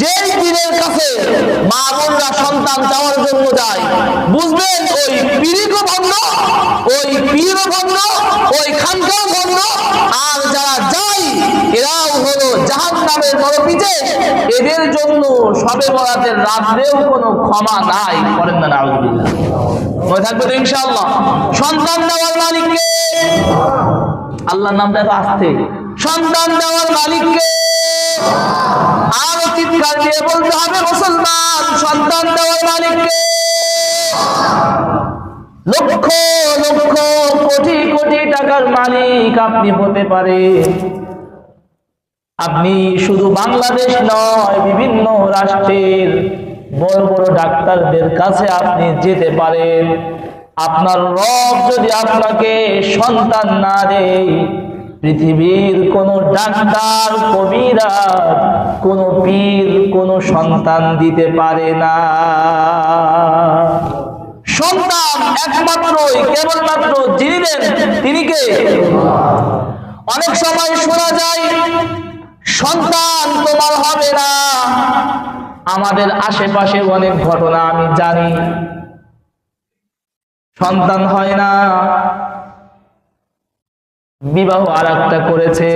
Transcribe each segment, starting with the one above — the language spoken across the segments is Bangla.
যেই পীরের কাছে মা বোনরা সন্তান চাওয়ার জন্য যায়, বুঝবেন ওই পীরিকও ভণ্ড, ওই পীরও ভণ্ড, ওই খানকাও ভণ্ড, আর যারা যায়, এরাও হলো জাহান নামের নরপিতে এদের জন্য সবে বরাতের রাত্রেও কোনো ক্ষমা নাই করেন না, নাউজুবিল্লাহ। মনে থাকবে তো ইনশাআল্লাহ। সন্তান দেওয়ার মালিককে আল্লাহর নামটা আসতে সন্তান দেওয়ার মালিককে আপনি হতে পারে আপনি শুধু বাংলাদেশ নয়, বিভিন্ন রাষ্ট্রের বড় বড় ডাক্তারদের কাছে আপনি যেতে পারেন। আপনার রব যদি আপনাকে সন্তান না দেয় পৃথিবীর কোন ডাক্তার, কবিরা, কোন পীর, কোন সন্তান দিতে পারে না। সন্তান একমাত্রই, কেবলমাত্র যিনি দেন, তিনি কে? অনেক সময় শোনা যায়, সন্তান তোমার হবে না। আমাদের আশেপাশে অনেক ঘটনা আমি জানি। সন্তান হয় না। বিবাহ আর করেছে।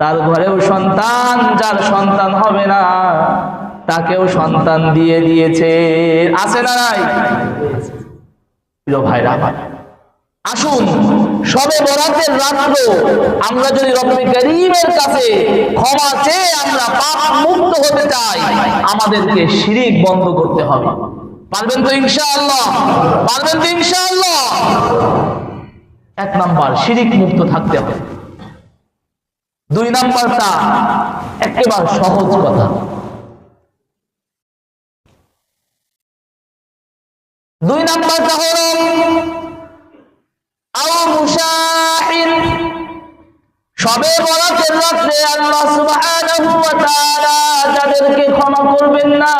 তার ঘরেও সন্তান, যার সন্তান হবে না, তাকেও সন্তান দিয়ে দিয়েছে। আছে নাই? ভাইরা আসুন, সবে বরাতের রাত্র আমরা যদি রব্বে করিমের কাছে ক্ষমা চেয়ে আমরা পাপ মুক্ত হতে চাই, আমাদেরকে শিরিক বন্ধ করতে হবে। পারবেন তো ইনশাআল্লাহ? পারবেন তো ইনশাআল্লাহ? এক নাম্বার, শিরিক মুক্ত থাকতে হবে। দুই নাম্বারটা একেবারে সহজ কথা। দুই নাম্বারটা হলো সবে বরাতের রাত্রে আল্লাহ সুবহানাহু ওয়া তাআলা যাদেরকে ক্ষমা করবেন না।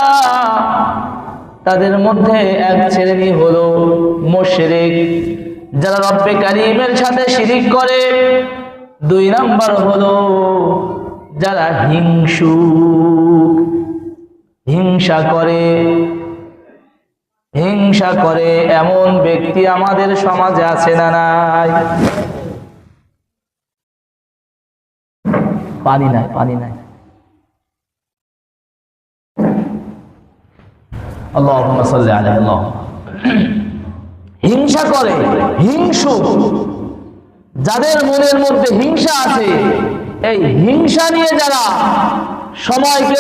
তাদের মধ্যে এক শ্রেণি হলো মুশরিক। যারা রব্বে কারীমের সাথে শিরিক করে, দুই নাম্বার হলো যারা হিংসু। হিংসা করে হিংসা করে এমন ব্যক্তি আমাদের সমাজে আছে না নাই? পানি নাই পানি নাই। আলাইহি আল্লাহ। হিংসা করে হিংসু যাদের মনের মধ্যে হিংসা আছে এই হিংসা নিয়ে যারা সময়কে